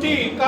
routine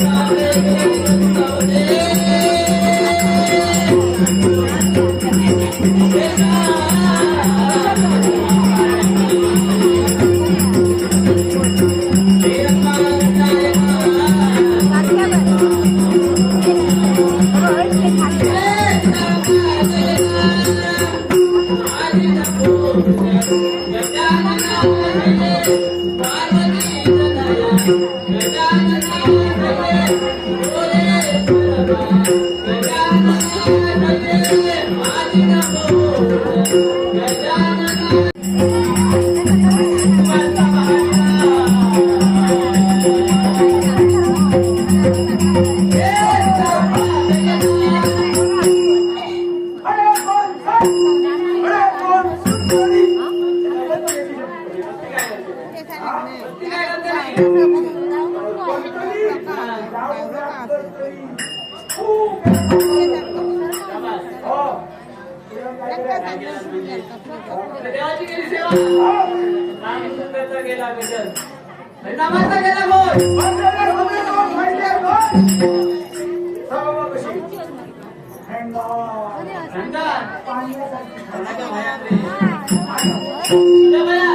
जाऊ दे देवाची गेली सेवा. रामचंद्राचा गेला गजल हरिनामाचा गेला गोल भया रे भया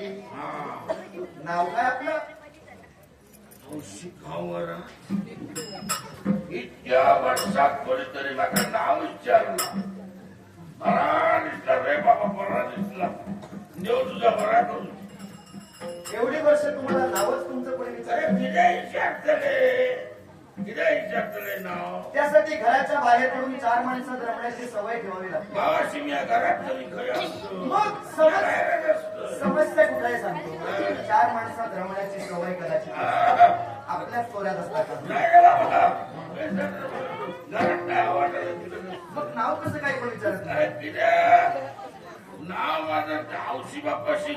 नाव काय आपलं? इतक्या वर्षात कोणीतरी माझं नाव विचारलं. बरा दिसला रे बाबा बरा दिसला. देव तुझा बरा करू एवढी वर्ष तुम्हाला नावच तुमचं कोणी विचार नाव. त्यासाठी घराच्या बाहेर पडून चार माणसं रमण्याची सवय ठेवावी लागते. मी घरात तरी खरं मग बाहेरच असतो. समस्या कुठलाही सांगतो? चार माणसात रमण्याची सवय कदाचित. आपल्याच चोऱ्यात असतात मग नाव कसं काय कोण विचारत नाही? नाव माझं हौशी बापाशी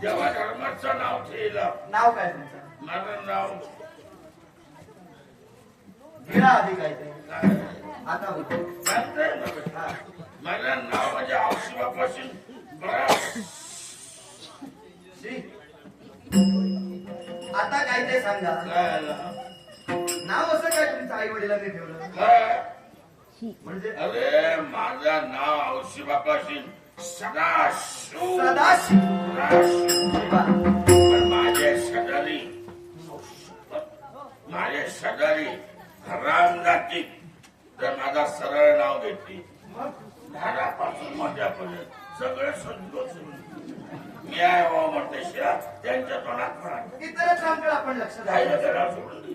देवा धर्माचं नाव ठेवलं. नाव काय तुमचं? माझं नाव गिरा आधी काय ते? आता होतो. माझं नाव म्हणजे हौशी बापाशी बरा. ते सांगा काय आला? नाव असं काय तुमच्या आई वडिलांनी ठेवलं काय? म्हणजे अरे माझं नाव बापाशी सदाशिव सदाशिव सदाशिव. वा. पण माझे शेजारी माझे शेजारी राम जाती तर माझा सरळ नाव घेतली मग झाडापासून माझ्यापर्यंत सगळे संतोष मी आहे हो म्हणते शिरा. त्यांच्या तोंडात म्हणा इतरत्रांकडे आपण लक्ष द्यावं त्याला सोडून.